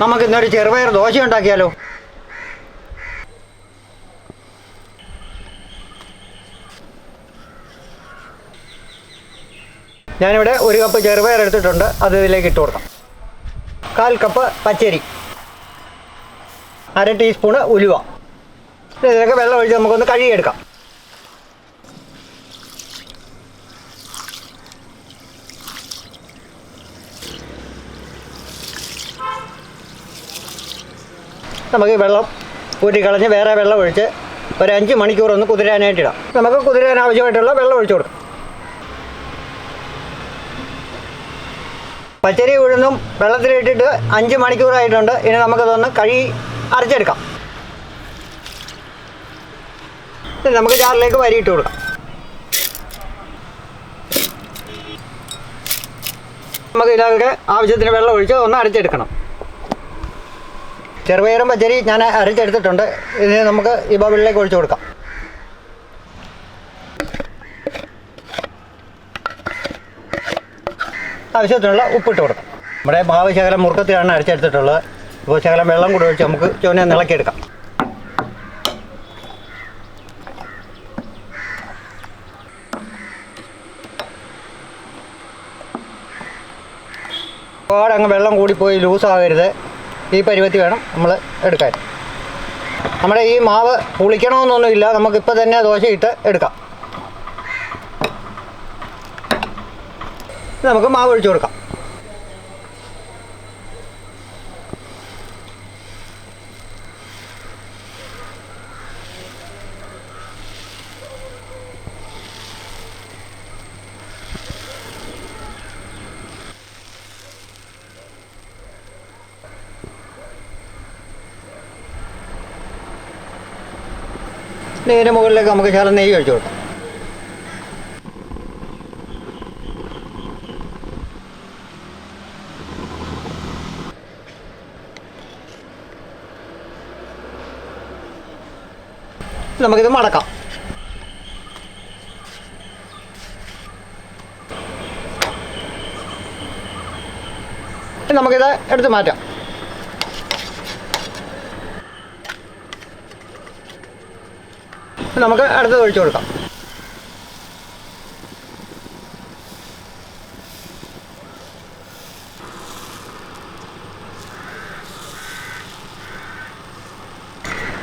നമുക്ക് ഇന്നൊരു ചെറുപയർ ദോശ ഉണ്ടാക്കിയാലോ ഞാനിവിടെ ഒരു കപ്പ് ചെറുപയർ എടുത്തിട്ടുണ്ട്. അത് ഇതിലേക്ക് ഇട്ട് കൊടുക്കാം. കാൽ കപ്പ് പച്ചരി. അര ടീസ്പൂണ് ഉലുവ. ഇതിലൊക്കെ വെള്ളം ഒഴിച്ച് നമുക്കൊന്ന് കഴുകിയെടുക്കാം. നമുക്ക് വെള്ളം ഊറ്റിക്കളഞ്ഞ് വേറെ വെള്ളം ഒഴിച്ച് ഒരു അഞ്ച് മണിക്കൂർ ഒന്ന് കുതിരാനായിട്ടിടാം നമുക്ക് കുതിരാൻ ആവശ്യമായിട്ടുള്ള വെള്ളം ഒഴിച്ചു കൊടുക്കാം. പച്ചരി ഉഴുന്നും വെള്ളത്തിലിട്ടിട്ട് അഞ്ച് മണിക്കൂറായിട്ടുണ്ട് ഇനി നമുക്കതൊന്ന് കഴുകി അരച്ചെടുക്കാം. നമുക്ക് ജാറിലേക്ക് വരിയിട്ട് കൊടുക്കാം. നമുക്ക് ഇതിനകത്ത് ആവശ്യത്തിന് വെള്ളം ഒഴിച്ച് ഒന്ന് അരച്ചെടുക്കണം. ചെറുപയറും പച്ചരി ഞാൻ അരച്ചെടുത്തിട്ടുണ്ട് ഇതിന് നമുക്ക് ഈ ബബിളിലേക്ക് ഒഴിച്ചു കൊടുക്കാം. ആവശ്യത്തിനുള്ള ഉപ്പിട്ട് കൊടുക്കാം. നമ്മുടെ മാവ് ശകലം മുറുക്കത്തിലാണ് അരച്ചെടുത്തിട്ടുള്ളത്. ഇപ്പോൾ ശകലം വെള്ളം കൂടി ഒഴിച്ച് നമുക്ക് ചോനെ നിളക്കിയെടുക്കാം. ഒരുപാട് അങ്ങ് വെള്ളം കൂടിപ്പോയി ലൂസാകരുത് ഈ പരുവത്തി വേണം നമ്മൾ എടുക്കാൻ. നമ്മുടെ ഈ മാവ് പുളിക്കണമെന്നൊന്നുമില്ല നമുക്കിപ്പോൾ തന്നെ ദോശ ഇട്ട് എടുക്കാം. നമുക്ക് മാവ് ഒഴിച്ചു കൊടുക്കാം. ഇതിന് മുകളിലേക്ക് നമുക്ക് ശകലം നെയ്യ് ഒഴിച്ചു കൊടുക്കാം. നമുക്കിത് മടക്കാം. നമുക്കിത് എടുത്ത് മാറ്റാം. നമുക്ക് അടുത്തത് ഒഴിച്ചു കൊടുക്കാം.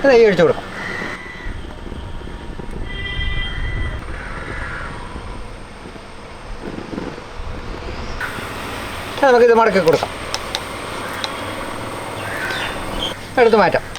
നെയ്യ് ഒഴിച്ചു കൊടുക്കാം. നമുക്കിത് മടക്കി കൊടുക്കാം. എടുത്ത് മാറ്റാം.